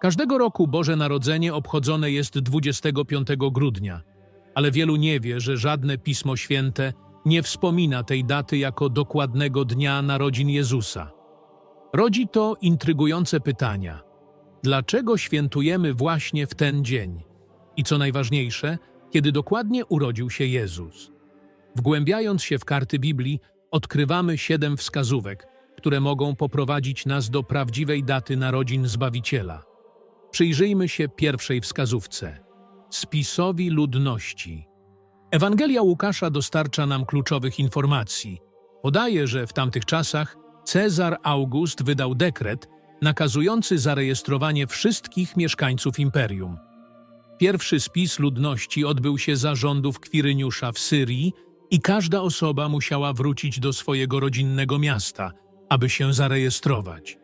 Każdego roku Boże Narodzenie obchodzone jest 25 grudnia, ale wielu nie wie, że żadne Pismo Święte nie wspomina tej daty jako dokładnego dnia narodzin Jezusa. Rodzi to intrygujące pytania. Dlaczego świętujemy właśnie w ten dzień? I co najważniejsze, kiedy dokładnie urodził się Jezus? Wgłębiając się w karty Biblii, odkrywamy siedem wskazówek, które mogą poprowadzić nas do prawdziwej daty narodzin Zbawiciela. Przyjrzyjmy się pierwszej wskazówce spisowi ludności. Ewangelia Łukasza dostarcza nam kluczowych informacji. Podaje, że w tamtych czasach Cezar August wydał dekret nakazujący zarejestrowanie wszystkich mieszkańców imperium. Pierwszy spis ludności odbył się za rządów Kwiryniusza w Syrii i każda osoba musiała wrócić do swojego rodzinnego miasta, aby się zarejestrować.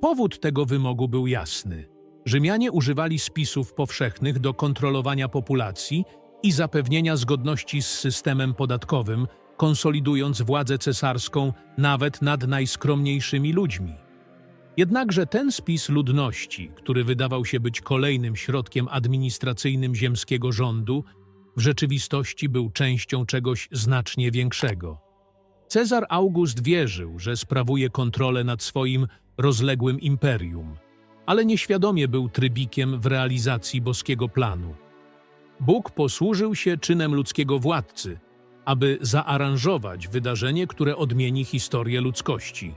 Powód tego wymogu był jasny. Rzymianie używali spisów powszechnych do kontrolowania populacji i zapewnienia zgodności z systemem podatkowym, konsolidując władzę cesarską nawet nad najskromniejszymi ludźmi. Jednakże ten spis ludności, który wydawał się być kolejnym środkiem administracyjnym ziemskiego rządu, w rzeczywistości był częścią czegoś znacznie większego. Cezar August wierzył, że sprawuje kontrolę nad swoim rozległym imperium, ale nieświadomie był trybikiem w realizacji boskiego planu. Bóg posłużył się czynem ludzkiego władcy, aby zaaranżować wydarzenie, które odmieni historię ludzkości.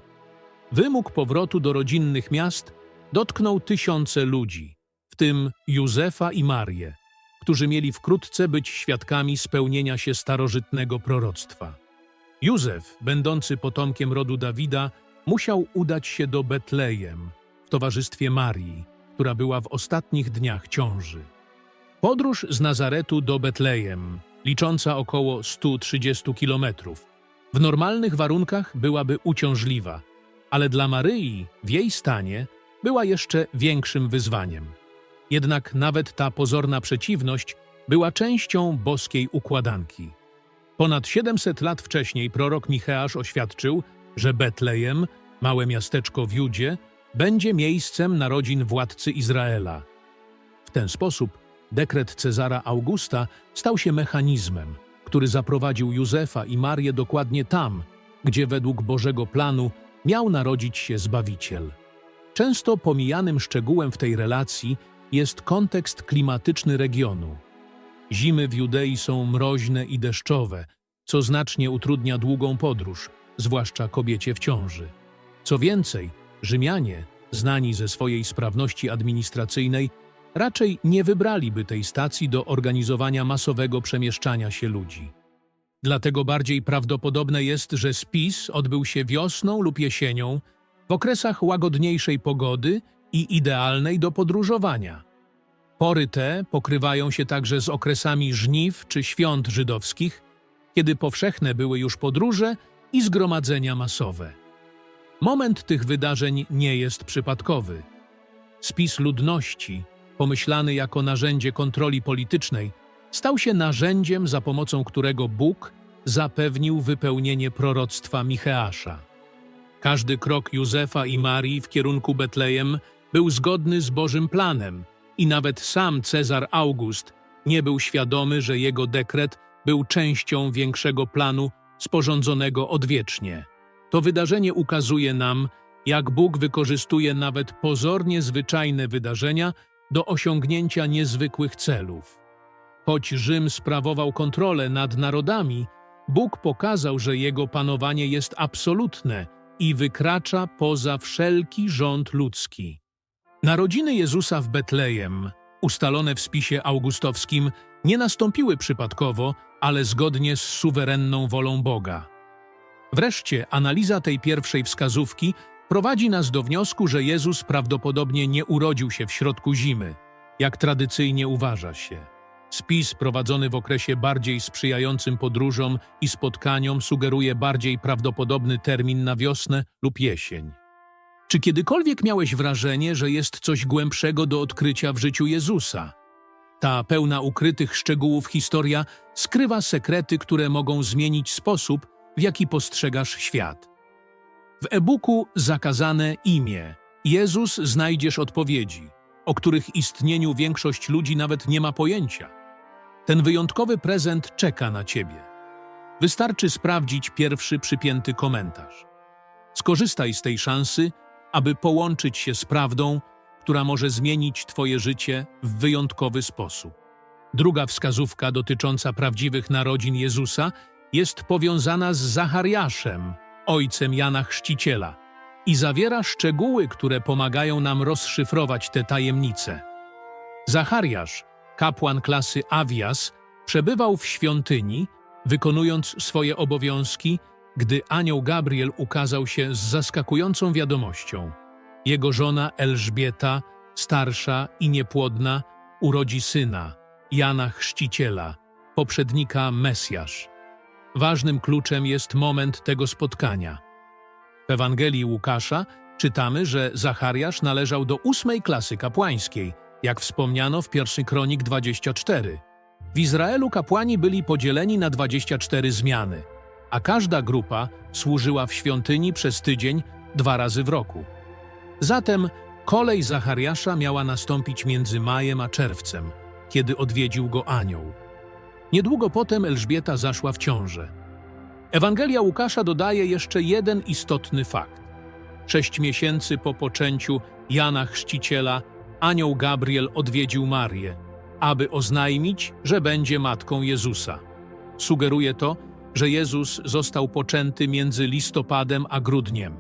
Wymóg powrotu do rodzinnych miast dotknął tysiące ludzi, w tym Józefa i Marię, którzy mieli wkrótce być świadkami spełnienia się starożytnego proroctwa. Józef, będący potomkiem rodu Dawida, musiał udać się do Betlejem w towarzystwie Marii, która była w ostatnich dniach ciąży. Podróż z Nazaretu do Betlejem, licząca około 130 kilometrów, w normalnych warunkach byłaby uciążliwa, ale dla Maryi w jej stanie była jeszcze większym wyzwaniem. Jednak nawet ta pozorna przeciwność była częścią boskiej układanki. Ponad 700 lat wcześniej prorok Micheasz oświadczył, że Betlejem, małe miasteczko w Judzie, będzie miejscem narodzin władcy Izraela. W ten sposób dekret Cezara Augusta stał się mechanizmem, który zaprowadził Józefa i Marię dokładnie tam, gdzie według Bożego planu miał narodzić się Zbawiciel. Często pomijanym szczegółem w tej relacji jest kontekst klimatyczny regionu. Zimy w Judei są mroźne i deszczowe, co znacznie utrudnia długą podróż, zwłaszcza kobiecie w ciąży. Co więcej, Rzymianie, znani ze swojej sprawności administracyjnej, raczej nie wybraliby tej stacji do organizowania masowego przemieszczania się ludzi. Dlatego bardziej prawdopodobne jest, że spis odbył się wiosną lub jesienią, w okresach łagodniejszej pogody i idealnej do podróżowania. Pory te pokrywają się także z okresami żniw czy świąt żydowskich, kiedy powszechne były już podróże i zgromadzenia masowe. Moment tych wydarzeń nie jest przypadkowy. Spis ludności, pomyślany jako narzędzie kontroli politycznej, stał się narzędziem, za pomocą którego Bóg zapewnił wypełnienie proroctwa Micheasza. Każdy krok Józefa i Marii w kierunku Betlejem był zgodny z Bożym planem i nawet sam Cezar August nie był świadomy, że jego dekret był częścią większego planu sporządzonego odwiecznie. To wydarzenie ukazuje nam, jak Bóg wykorzystuje nawet pozornie zwyczajne wydarzenia do osiągnięcia niezwykłych celów. Choć Rzym sprawował kontrolę nad narodami, Bóg pokazał, że jego panowanie jest absolutne i wykracza poza wszelki rząd ludzki. Narodziny Jezusa w Betlejem, ustalone w spisie augustowskim, nie nastąpiły przypadkowo, ale zgodnie z suwerenną wolą Boga. Wreszcie analiza tej pierwszej wskazówki prowadzi nas do wniosku, że Jezus prawdopodobnie nie urodził się w środku zimy, jak tradycyjnie uważa się. Spis prowadzony w okresie bardziej sprzyjającym podróżom i spotkaniom sugeruje bardziej prawdopodobny termin na wiosnę lub jesień. Czy kiedykolwiek miałeś wrażenie, że jest coś głębszego do odkrycia w życiu Jezusa? Ta pełna ukrytych szczegółów historia skrywa sekrety, które mogą zmienić sposób, w jaki postrzegasz świat. W e-booku Zakazane imię Jezus znajdziesz odpowiedzi. o których istnieniu większość ludzi nawet nie ma pojęcia. Ten wyjątkowy prezent czeka na ciebie. Wystarczy sprawdzić pierwszy przypięty komentarz. Skorzystaj z tej szansy, aby połączyć się z prawdą, która może zmienić Twoje życie w wyjątkowy sposób. Druga wskazówka dotycząca prawdziwych narodzin Jezusa jest powiązana z Zachariaszem, ojcem Jana Chrzciciela, i zawiera szczegóły, które pomagają nam rozszyfrować te tajemnice. Zachariasz, kapłan klasy Awias, przebywał w świątyni, wykonując swoje obowiązki, gdy anioł Gabriel ukazał się z zaskakującą wiadomością. Jego żona Elżbieta, starsza i niepłodna, urodzi syna, Jana Chrzciciela, poprzednika Mesjasz. Ważnym kluczem jest moment tego spotkania. W Ewangelii Łukasza czytamy, że Zachariasz należał do ósmej klasy kapłańskiej, jak wspomniano w 1 Kronik 24. W Izraelu kapłani byli podzieleni na 24 zmiany, a każda grupa służyła w świątyni przez tydzień dwa razy w roku. Zatem kolej Zachariasza miała nastąpić między majem a czerwcem, kiedy odwiedził go anioł. Niedługo potem Elżbieta zaszła w ciążę. Ewangelia Łukasza dodaje jeszcze jeden istotny fakt. Sześć miesięcy po poczęciu Jana Chrzciciela anioł Gabriel odwiedził Marię, aby oznajmić, że będzie matką Jezusa. Sugeruje to, że Jezus został poczęty między listopadem a grudniem.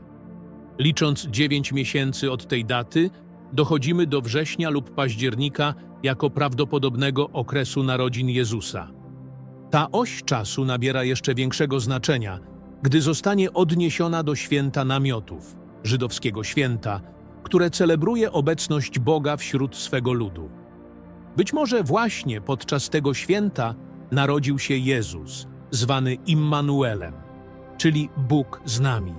Licząc dziewięć miesięcy od tej daty, dochodzimy do września lub października jako prawdopodobnego okresu narodzin Jezusa. Ta oś czasu nabiera jeszcze większego znaczenia, gdy zostanie odniesiona do święta namiotów, żydowskiego święta, które celebruje obecność Boga wśród swego ludu. Być może właśnie podczas tego święta narodził się Jezus, zwany Immanuelem, czyli Bóg z nami.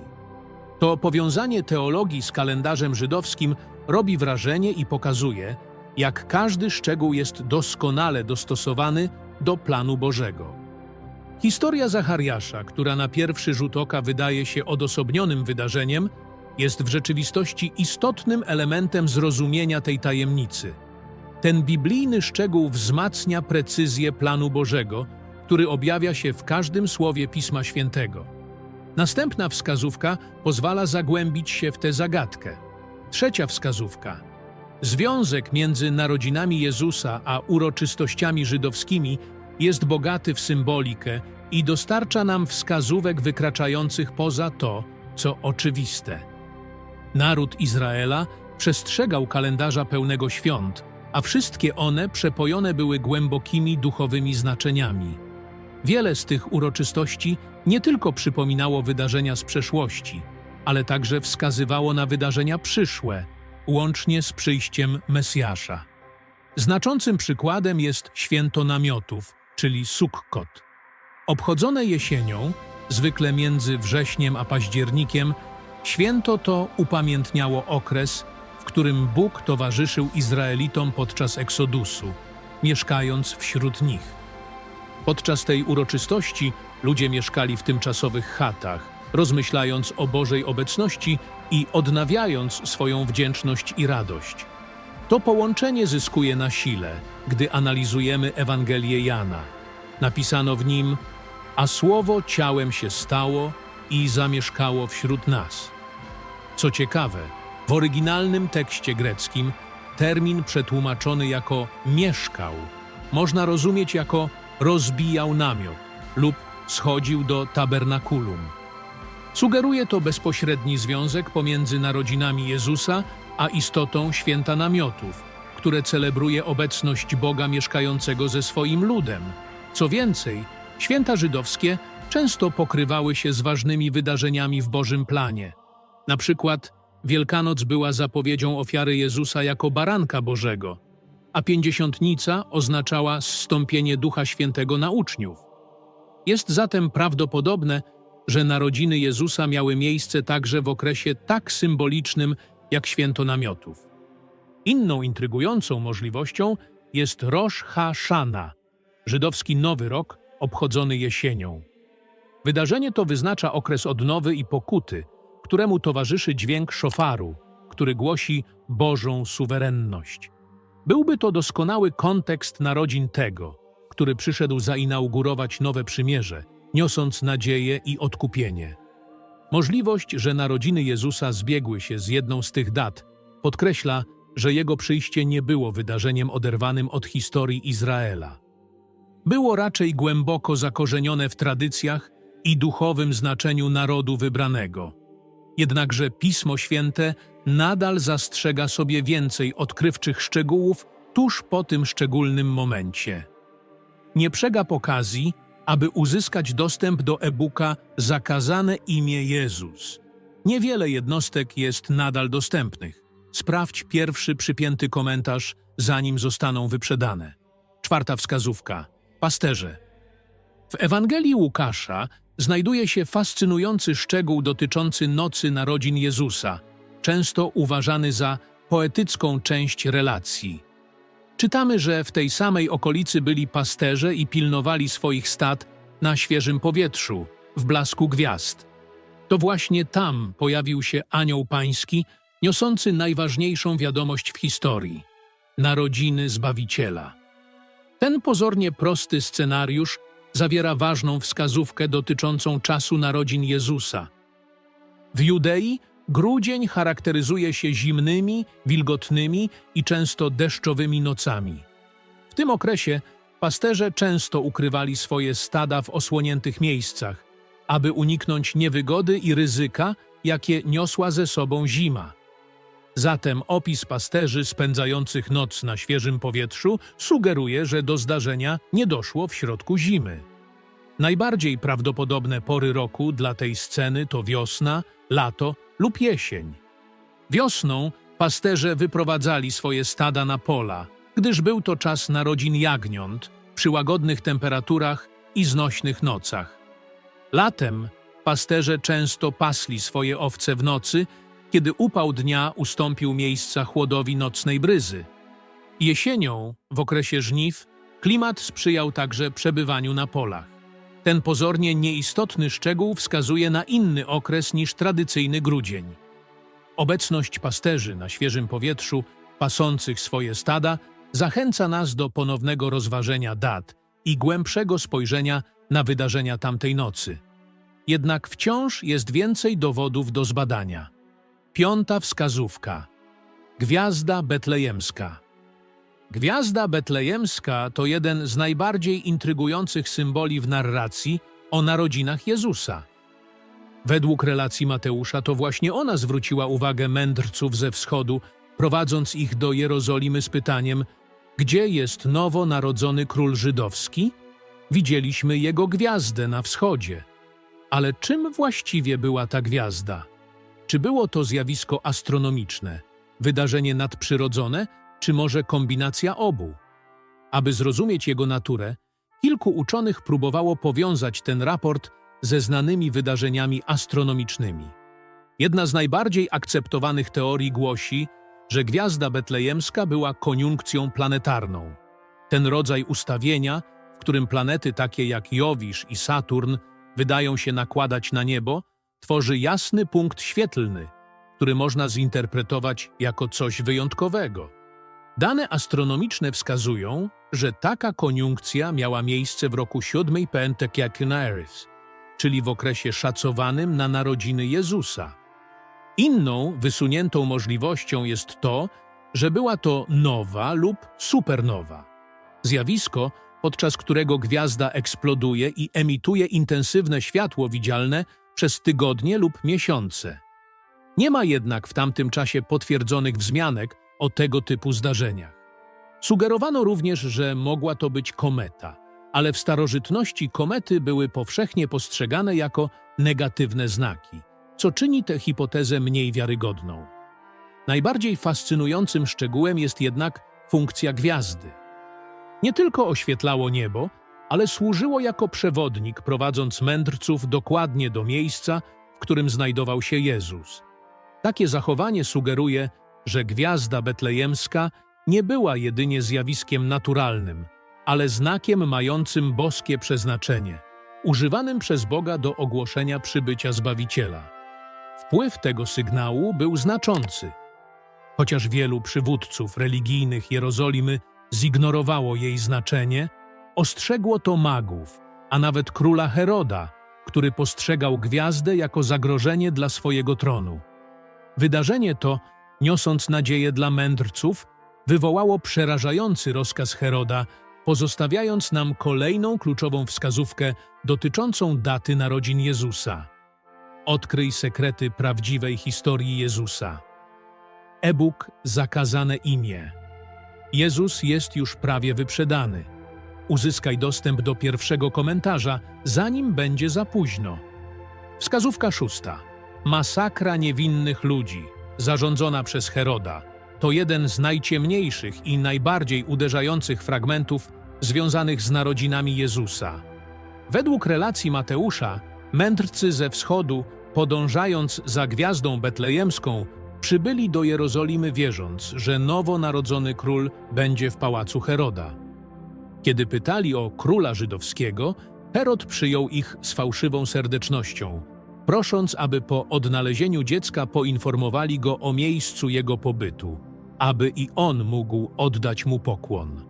To powiązanie teologii z kalendarzem żydowskim robi wrażenie i pokazuje, jak każdy szczegół jest doskonale dostosowany do planu Bożego. Historia Zachariasza, która na pierwszy rzut oka wydaje się odosobnionym wydarzeniem, jest w rzeczywistości istotnym elementem zrozumienia tej tajemnicy. Ten biblijny szczegół wzmacnia precyzję planu Bożego, który objawia się w każdym słowie Pisma Świętego. Następna wskazówka pozwala zagłębić się w tę zagadkę. Trzecia wskazówka. Związek między narodzinami Jezusa a uroczystościami żydowskimi jest bogaty w symbolikę i dostarcza nam wskazówek wykraczających poza to, co oczywiste. Naród Izraela przestrzegał kalendarza pełnego świąt, a wszystkie one przepojone były głębokimi duchowymi znaczeniami. Wiele z tych uroczystości nie tylko przypominało wydarzenia z przeszłości, ale także wskazywało na wydarzenia przyszłe, łącznie z przyjściem Mesjasza. Znaczącym przykładem jest święto namiotów, czyli Sukkot. Obchodzone jesienią, zwykle między wrześniem a październikiem, święto to upamiętniało okres, w którym Bóg towarzyszył Izraelitom podczas eksodusu, mieszkając wśród nich. Podczas tej uroczystości ludzie mieszkali w tymczasowych chatach, rozmyślając o Bożej obecności i odnawiając swoją wdzięczność i radość. To połączenie zyskuje na sile, gdy analizujemy Ewangelię Jana. Napisano w nim, a słowo ciałem się stało i zamieszkało wśród nas. Co ciekawe, w oryginalnym tekście greckim termin przetłumaczony jako mieszkał można rozumieć jako rozbijał namiot lub schodził do tabernakulum. Sugeruje to bezpośredni związek pomiędzy narodzinami Jezusa a istotą święta namiotów, które celebruje obecność Boga mieszkającego ze swoim ludem. Co więcej, święta żydowskie często pokrywały się z ważnymi wydarzeniami w Bożym planie. Na przykład Wielkanoc była zapowiedzią ofiary Jezusa jako baranka Bożego, a pięćdziesiątnica oznaczała zstąpienie Ducha Świętego na uczniów. Jest zatem prawdopodobne, że narodziny Jezusa miały miejsce także w okresie tak symbolicznym jak święto namiotów. Inną intrygującą możliwością jest Rosh Ha-Shana, żydowski Nowy Rok obchodzony jesienią. Wydarzenie to wyznacza okres odnowy i pokuty, któremu towarzyszy dźwięk szofaru, który głosi Bożą suwerenność. Byłby to doskonały kontekst narodzin tego, który przyszedł zainaugurować nowe przymierze, niosąc nadzieję i odkupienie. Możliwość, że narodziny Jezusa zbiegły się z jedną z tych dat, podkreśla, że jego przyjście nie było wydarzeniem oderwanym od historii Izraela. Było raczej głęboko zakorzenione w tradycjach i duchowym znaczeniu narodu wybranego. Jednakże Pismo Święte nadal zastrzega sobie więcej odkrywczych szczegółów tuż po tym szczególnym momencie. Nie przegap okazji, aby uzyskać dostęp do e-booka Zakazane imię Jezus. Niewiele jednostek jest nadal dostępnych. Sprawdź pierwszy przypięty komentarz, zanim zostaną wyprzedane. Czwarta wskazówka. Pasterze. W Ewangelii Łukasza znajduje się fascynujący szczegół dotyczący nocy narodzin Jezusa, często uważany za poetycką część relacji. Czytamy, że w tej samej okolicy byli pasterze i pilnowali swoich stad na świeżym powietrzu, w blasku gwiazd. To właśnie tam pojawił się anioł pański, niosący najważniejszą wiadomość w historii narodziny Zbawiciela. Ten pozornie prosty scenariusz zawiera ważną wskazówkę dotyczącą czasu narodzin Jezusa. W Judei grudzień charakteryzuje się zimnymi, wilgotnymi i często deszczowymi nocami. W tym okresie pasterze często ukrywali swoje stada w osłoniętych miejscach, aby uniknąć niewygody i ryzyka, jakie niosła ze sobą zima. Zatem opis pasterzy spędzających noc na świeżym powietrzu sugeruje, że do zdarzenia nie doszło w środku zimy. Najbardziej prawdopodobne pory roku dla tej sceny to wiosna, lato lub jesień. Wiosną pasterze wyprowadzali swoje stada na pola, gdyż był to czas narodzin jagniąt przy łagodnych temperaturach i znośnych nocach. Latem pasterze często pasli swoje owce w nocy, kiedy upał dnia ustąpił miejsca chłodowi nocnej bryzy. Jesienią, w okresie żniw, klimat sprzyjał także przebywaniu na polach. Ten pozornie nieistotny szczegół wskazuje na inny okres niż tradycyjny grudzień. Obecność pasterzy na świeżym powietrzu, pasących swoje stada, zachęca nas do ponownego rozważenia dat i głębszego spojrzenia na wydarzenia tamtej nocy. Jednak wciąż jest więcej dowodów do zbadania. Piąta wskazówka. Gwiazda betlejemska. Gwiazda betlejemska to jeden z najbardziej intrygujących symboli w narracji o narodzinach Jezusa. Według relacji Mateusza to właśnie ona zwróciła uwagę mędrców ze wschodu, prowadząc ich do Jerozolimy z pytaniem: Gdzie jest nowo narodzony król żydowski? Widzieliśmy jego gwiazdę na wschodzie. Ale czym właściwie była ta gwiazda? Czy było to zjawisko astronomiczne, wydarzenie nadprzyrodzone, czy może kombinacja obu? Aby zrozumieć jego naturę, kilku uczonych próbowało powiązać ten raport ze znanymi wydarzeniami astronomicznymi. Jedna z najbardziej akceptowanych teorii głosi, że gwiazda betlejemska była koniunkcją planetarną. Ten rodzaj ustawienia, w którym planety takie jak Jowisz i Saturn wydają się nakładać na niebo, tworzy jasny punkt świetlny, który można zinterpretować jako coś wyjątkowego. Dane astronomiczne wskazują, że taka koniunkcja miała miejsce w roku 7 Pentekiakynaeris, czyli w okresie szacowanym na narodziny Jezusa. Inną, wysuniętą możliwością jest to, że była to nowa lub supernowa. Zjawisko, podczas którego gwiazda eksploduje i emituje intensywne światło widzialne przez tygodnie lub miesiące. Nie ma jednak w tamtym czasie potwierdzonych wzmianek o tego typu zdarzeniach. Sugerowano również, że mogła to być kometa, ale w starożytności komety były powszechnie postrzegane jako negatywne znaki, co czyni tę hipotezę mniej wiarygodną. Najbardziej fascynującym szczegółem jest jednak funkcja gwiazdy. Nie tylko oświetlało niebo, ale służyło jako przewodnik, prowadząc mędrców dokładnie do miejsca, w którym znajdował się Jezus. Takie zachowanie sugeruje, że gwiazda betlejemska nie była jedynie zjawiskiem naturalnym, ale znakiem mającym boskie przeznaczenie, używanym przez Boga do ogłoszenia przybycia Zbawiciela. Wpływ tego sygnału był znaczący. Chociaż wielu przywódców religijnych Jerozolimy zignorowało jej znaczenie, ostrzegło to magów, a nawet króla Heroda, który postrzegał gwiazdę jako zagrożenie dla swojego tronu. Wydarzenie to, niosąc nadzieję dla mędrców, wywołało przerażający rozkaz Heroda, pozostawiając nam kolejną kluczową wskazówkę dotyczącą daty narodzin Jezusa. Odkryj sekrety prawdziwej historii Jezusa. E-book Zakazane imię. Jezus jest już prawie wyprzedany. Uzyskaj dostęp do pierwszego komentarza, zanim będzie za późno. Wskazówka szósta. Masakra niewinnych ludzi, zarządzona przez Heroda, to jeden z najciemniejszych i najbardziej uderzających fragmentów związanych z narodzinami Jezusa. Według relacji Mateusza, mędrcy ze wschodu, podążając za gwiazdą betlejemską, przybyli do Jerozolimy wierząc, że nowonarodzony król będzie w pałacu Heroda. Kiedy pytali o króla żydowskiego, Herod przyjął ich z fałszywą serdecznością, prosząc, aby po odnalezieniu dziecka poinformowali go o miejscu jego pobytu, aby i on mógł oddać mu pokłon.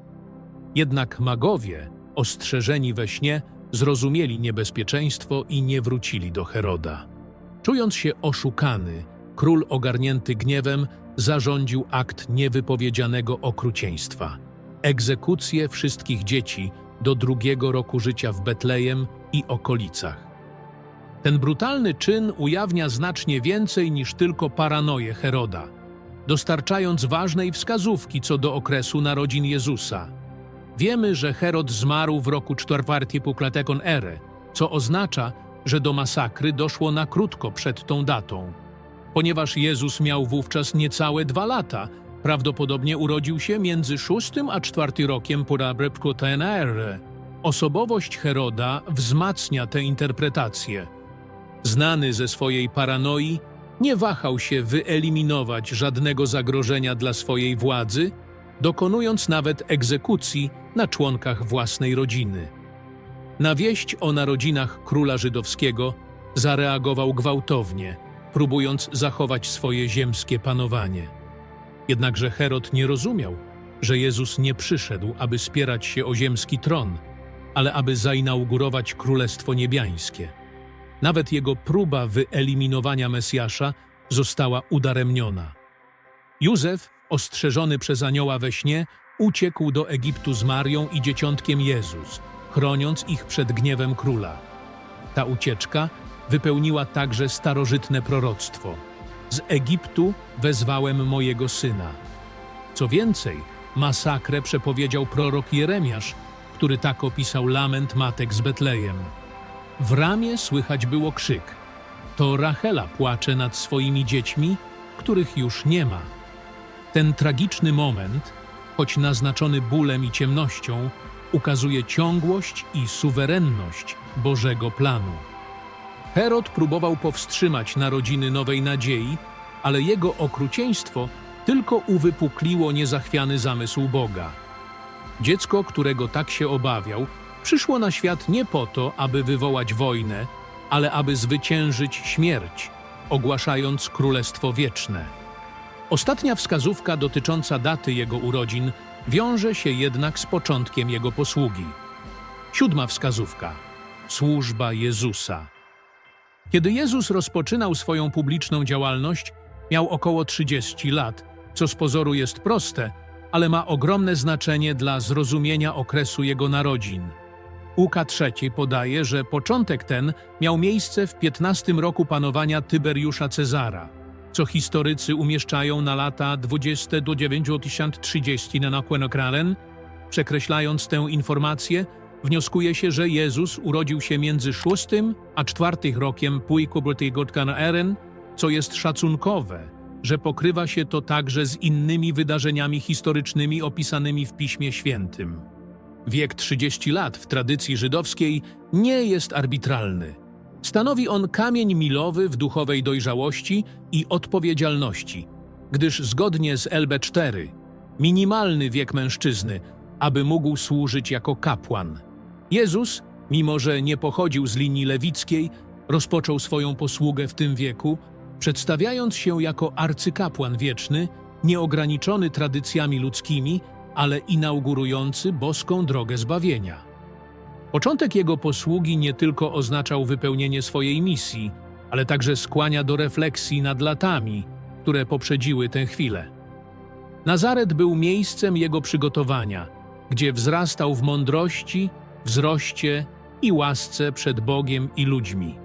Jednak magowie, ostrzeżeni we śnie, zrozumieli niebezpieczeństwo i nie wrócili do Heroda. Czując się oszukany, król ogarnięty gniewem zarządził akt niewypowiedzianego okrucieństwa. Egzekucję wszystkich dzieci do drugiego roku życia w Betlejem i okolicach. Ten brutalny czyn ujawnia znacznie więcej niż tylko paranoję Heroda, dostarczając ważnej wskazówki co do okresu narodzin Jezusa. Wiemy, że Herod zmarł w roku 4 Pukletekon ery, co oznacza, że do masakry doszło na krótko przed tą datą. Ponieważ Jezus miał wówczas niecałe dwa lata, prawdopodobnie urodził się między szóstym a czwartym rokiem po ery. Osobowość Heroda wzmacnia tę interpretację. Znany ze swojej paranoi, nie wahał się wyeliminować żadnego zagrożenia dla swojej władzy, dokonując nawet egzekucji na członkach własnej rodziny. Na wieść o narodzinach króla żydowskiego zareagował gwałtownie, próbując zachować swoje ziemskie panowanie. Jednakże Herod nie rozumiał, że Jezus nie przyszedł, aby spierać się o ziemski tron, ale aby zainaugurować Królestwo Niebiańskie. Nawet jego próba wyeliminowania Mesjasza została udaremniona. Józef, ostrzeżony przez anioła we śnie, uciekł do Egiptu z Marią i dzieciątkiem Jezus, chroniąc ich przed gniewem króla. Ta ucieczka wypełniła także starożytne proroctwo. Z Egiptu wezwałem mojego syna. Co więcej, masakrę przepowiedział prorok Jeremiasz, który tak opisał lament matek z Betlejem. W ramię słychać było krzyk. To Rachela płacze nad swoimi dziećmi, których już nie ma. Ten tragiczny moment, choć naznaczony bólem i ciemnością, ukazuje ciągłość i suwerenność Bożego planu. Herod próbował powstrzymać narodziny nowej nadziei, ale jego okrucieństwo tylko uwypukliło niezachwiany zamysł Boga. Dziecko, którego tak się obawiał, przyszło na świat nie po to, aby wywołać wojnę, ale aby zwyciężyć śmierć, ogłaszając królestwo wieczne. Ostatnia wskazówka dotycząca daty jego urodzin wiąże się jednak z początkiem jego posługi. Siódma wskazówka służba Jezusa. Kiedy Jezus rozpoczynał swoją publiczną działalność, miał około 30 lat, co z pozoru jest proste, ale ma ogromne znaczenie dla zrozumienia okresu jego narodzin. Łuka III podaje, że początek ten miał miejsce w 15 roku panowania Tyberiusza Cezara, co historycy umieszczają na lata 20 do 9030 na Nakłenokralen. Przekreślając tę informację, wnioskuje się, że Jezus urodził się między 6 a 4 rokiem Puikobrtygotkana Eren, co jest szacunkowe, że pokrywa się to także z innymi wydarzeniami historycznymi opisanymi w Piśmie Świętym. Wiek 30 lat w tradycji żydowskiej nie jest arbitralny. Stanowi on kamień milowy w duchowej dojrzałości i odpowiedzialności, gdyż zgodnie z LB4 minimalny wiek mężczyzny, aby mógł służyć jako kapłan. Jezus, mimo że nie pochodził z linii lewickiej, rozpoczął swoją posługę w tym wieku, przedstawiając się jako arcykapłan wieczny nieograniczony tradycjami ludzkimi, ale inaugurujący boską drogę zbawienia. Początek jego posługi nie tylko oznaczał wypełnienie swojej misji, ale także skłania do refleksji nad latami, które poprzedziły tę chwilę. Nazaret był miejscem jego przygotowania, gdzie wzrastał w mądrości, wzroście i łasce przed Bogiem i ludźmi.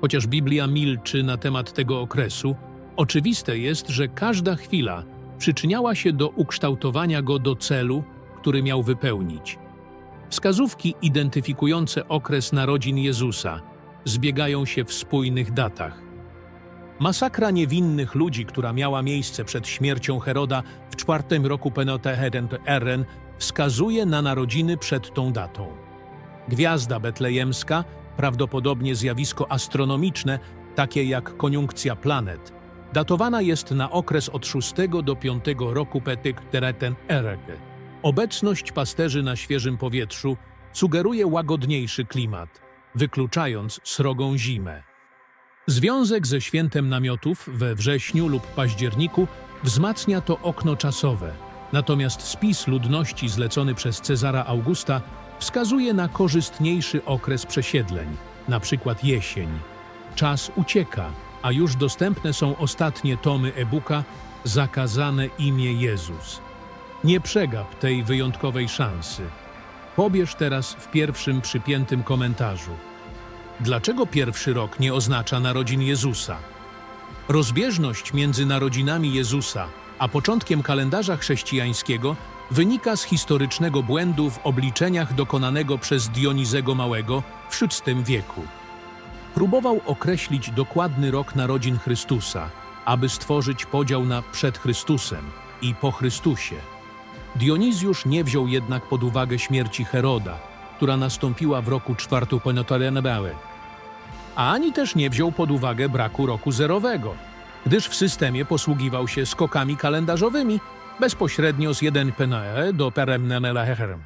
Chociaż Biblia milczy na temat tego okresu, oczywiste jest, że każda chwila przyczyniała się do ukształtowania go do celu, który miał wypełnić. Wskazówki identyfikujące okres narodzin Jezusa zbiegają się w spójnych datach. Masakra niewinnych ludzi, która miała miejsce przed śmiercią Heroda w czwartym roku PNOTHRN, wskazuje na narodziny przed tą datą. Gwiazda betlejemska, prawdopodobnie zjawisko astronomiczne, takie jak koniunkcja planet, datowana jest na okres od 6 do 5 roku PTRN. Obecność pasterzy na świeżym powietrzu sugeruje łagodniejszy klimat, wykluczając srogą zimę. Związek ze świętem namiotów we wrześniu lub październiku wzmacnia to okno czasowe, natomiast spis ludności zlecony przez Cezara Augusta wskazuje na korzystniejszy okres przesiedleń, np. jesień. Czas ucieka, a już dostępne są ostatnie tomy e-booka Zakazane imię Jezus. Nie przegap tej wyjątkowej szansy. Pobierz teraz w pierwszym przypiętym komentarzu. Dlaczego pierwszy rok nie oznacza narodzin Jezusa? Rozbieżność między narodzinami Jezusa a początkiem kalendarza chrześcijańskiego wynika z historycznego błędu w obliczeniach dokonanego przez Dionizego Małego w VI wieku. Próbował określić dokładny rok narodzin Chrystusa, aby stworzyć podział na przed Chrystusem i po Chrystusie. Dionizjusz nie wziął jednak pod uwagę śmierci Heroda, która nastąpiła w roku czwartu Penotalenebałe. A ani też nie wziął pod uwagę braku roku zerowego, gdyż w systemie posługiwał się skokami kalendarzowymi bezpośrednio z 1 PNE do Peremnenelaherem.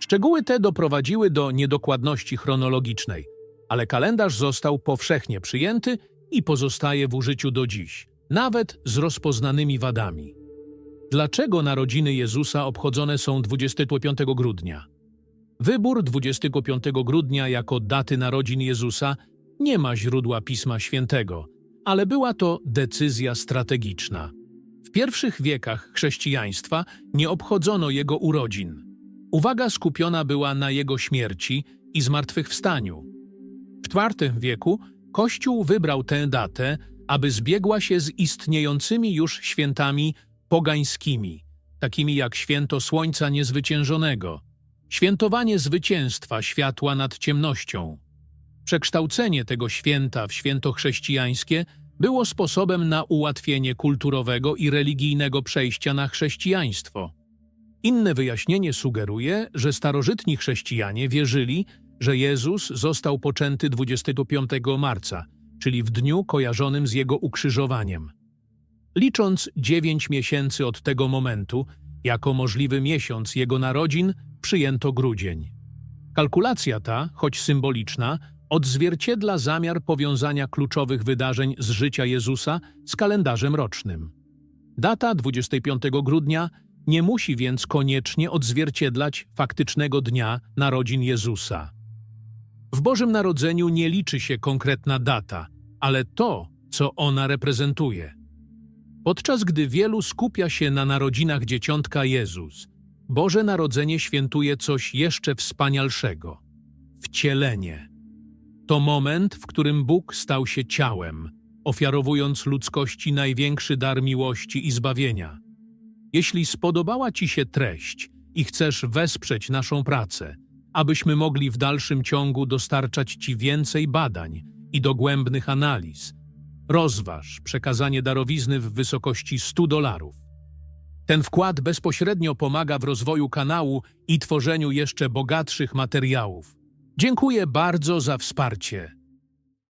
Szczegóły te doprowadziły do niedokładności chronologicznej, ale kalendarz został powszechnie przyjęty i pozostaje w użyciu do dziś, nawet z rozpoznanymi wadami. Dlaczego narodziny Jezusa obchodzone są 25 grudnia? Wybór 25 grudnia jako daty narodzin Jezusa nie ma źródła Pisma Świętego, ale była to decyzja strategiczna. W pierwszych wiekach chrześcijaństwa nie obchodzono jego urodzin. Uwaga skupiona była na jego śmierci i zmartwychwstaniu. W IV wieku Kościół wybrał tę datę, aby zbiegła się z istniejącymi już świętami pogańskimi, takimi jak święto Słońca Niezwyciężonego, świętowanie zwycięstwa światła nad ciemnością. Przekształcenie tego święta w święto chrześcijańskie było sposobem na ułatwienie kulturowego i religijnego przejścia na chrześcijaństwo. Inne wyjaśnienie sugeruje, że starożytni chrześcijanie wierzyli, że Jezus został poczęty 25 marca, czyli w dniu kojarzonym z jego ukrzyżowaniem. Licząc dziewięć miesięcy od tego momentu, jako możliwy miesiąc jego narodzin, przyjęto grudzień. Kalkulacja ta, choć symboliczna, odzwierciedla zamiar powiązania kluczowych wydarzeń z życia Jezusa z kalendarzem rocznym. Data 25 grudnia nie musi więc koniecznie odzwierciedlać faktycznego dnia narodzin Jezusa. W Bożym Narodzeniu nie liczy się konkretna data, ale to, co ona reprezentuje. Podczas gdy wielu skupia się na narodzinach dzieciątka Jezus, Boże Narodzenie świętuje coś jeszcze wspanialszego wcielenie. To moment, w którym Bóg stał się ciałem, ofiarowując ludzkości największy dar miłości i zbawienia. Jeśli spodobała Ci się treść i chcesz wesprzeć naszą pracę, abyśmy mogli w dalszym ciągu dostarczać Ci więcej badań i dogłębnych analiz, rozważ przekazanie darowizny w wysokości 100 dolarów. Ten wkład bezpośrednio pomaga w rozwoju kanału i tworzeniu jeszcze bogatszych materiałów. Dziękuję bardzo za wsparcie.